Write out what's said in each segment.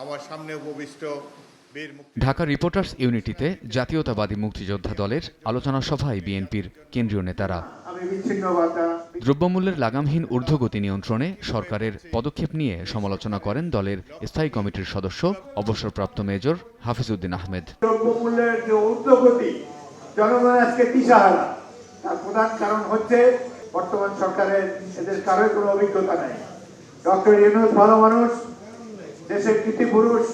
আমার সামনে উপবিষ্ট ঢাকা রিপোর্টার্স ইউনিটিতে জাতীয়তাবাদী মুক্তিযোদ্ধা দলের আলোচনা সভায় বিএনপির কেন্দ্রীয় নেতারা। দ্রব্যমূল্যের লাগামহীন ঊর্ধ্বগতি নিয়ন্ত্রণে সরকারের পদক্ষেপ নিয়ে সমালোচনা করেন দলের স্থায়ী কমিটির সদস্য অবসরপ্রাপ্ত মেজর হাফিজউদ্দিন আহমেদ। দ্রব্যমূল্যের যে ঊর্ধ্বগতি জনগণ আজকে দিশাহারা। তার প্রধান কারণ হচ্ছে বর্তমান সরকারের এদের কারোর কোনো অভিজ্ঞতা নাই। ডক্টর ইউনুস ভালো মানুষ দেশের কৃতি পুরুষ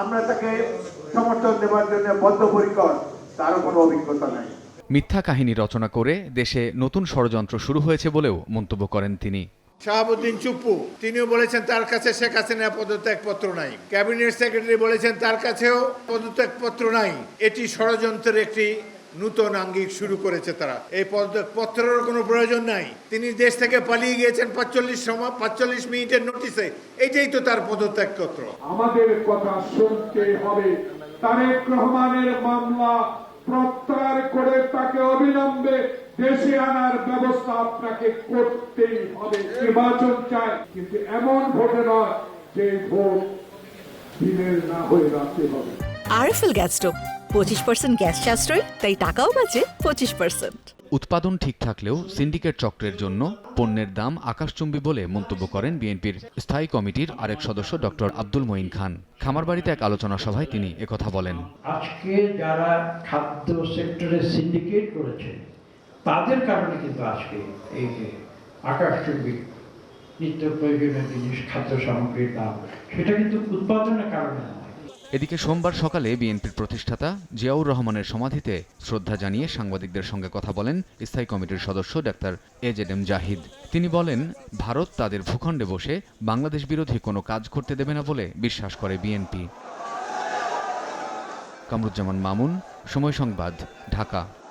আমরা তাকে সমর্থন দেওয়ার জন্য বদ্ধপরিকর তারও কোনো অভিজ্ঞতা নাই। মিথ্যা কাহিনী রচনা করে দেশে নতুন ষড়যন্ত্র শুরু হয়েছে বলেও মন্তব্য করেন তিনি। শাহাবুদ্দিন চুপ্পু তিনিও বলেছেন তার কাছে শেখ হাসিনা পদত্যাগপত্র নাই। ক্যাবিনেট সেক্রেটারি বলেছেন তার কাছেও পদত্যাগপত্র নাই। এটি ষড়যন্ত্রের একটি নূতন আঙ্গিক শুরু করেছে তারা। এই পদত্যাগপত্রের কোনো প্রয়োজন নাই। তিনি দেশ থেকে পালিয়ে গিয়েছেন পাঁচচল্লিশ সময় পাঁচচল্লিশ মিনিটের নোটিসে এটাই তো তার পদত্যাগপত্র। আমাদের কথা শুনতে হবে। তারেক রহমানের মামলা প্রত্যাহার করে তাকে অবিলম্বে দেশে আনার ব্যবস্থা আপনাকে করতেই হবে। নির্বাচন চায় কিন্তু এমন ভোটে নয় যে ভোট দিনের না হয়ে রাখতে হবে। RFL gas stove. পঁচিশ পার্সেন্ট গ্যাস সাশ্রয় তাই টাকাও বাঁচে পঁচিশ পার্সেন্ট উৎপাদন ঠিক থাকলেও সিন্ডিকেট চক্রের জন্য পণ্যের দাম আকাশচুম্বী বলে মন্তব্য করেন বিএনপির স্থায়ী কমিটির আরেক সদস্য ডক্টর আব্দুল মঈন খান। খামারবাড়িতে এক আলোচনা সভায় তিনি একথা বলেন। আজকে যারা খাদ্য সেক্টরে সিন্ডিকেট করেছে তাদের কারণে কিন্তু আজকে এই যে আকাশচুম্বী নিত্য প্রয়োজনীয় জিনিস খাদ্য সামগ্রীর দাম সেটা কিন্তু উৎপাদনের কারণে নয় এদিকে সোমবার সকালে বিএনপির প্রতিষ্ঠাতা জিয়াউর রহমানের সমাধিতে শ্রদ্ধা জানিয়ে সাংবাদিকদের সঙ্গে কথা বলেন স্থায়ী কমিটির সদস্য doctor A Z M Zahid. তিনি বলেন, ভারত তাদের ভূখণ্ডে বসে বাংলাদেশ বিরোধী কোনো কাজ করতে দেবে না বলে বিশ্বাস করে বিএনপি। কামরুজ্জামান মামুন, সময় সংবাদ, ঢাকা।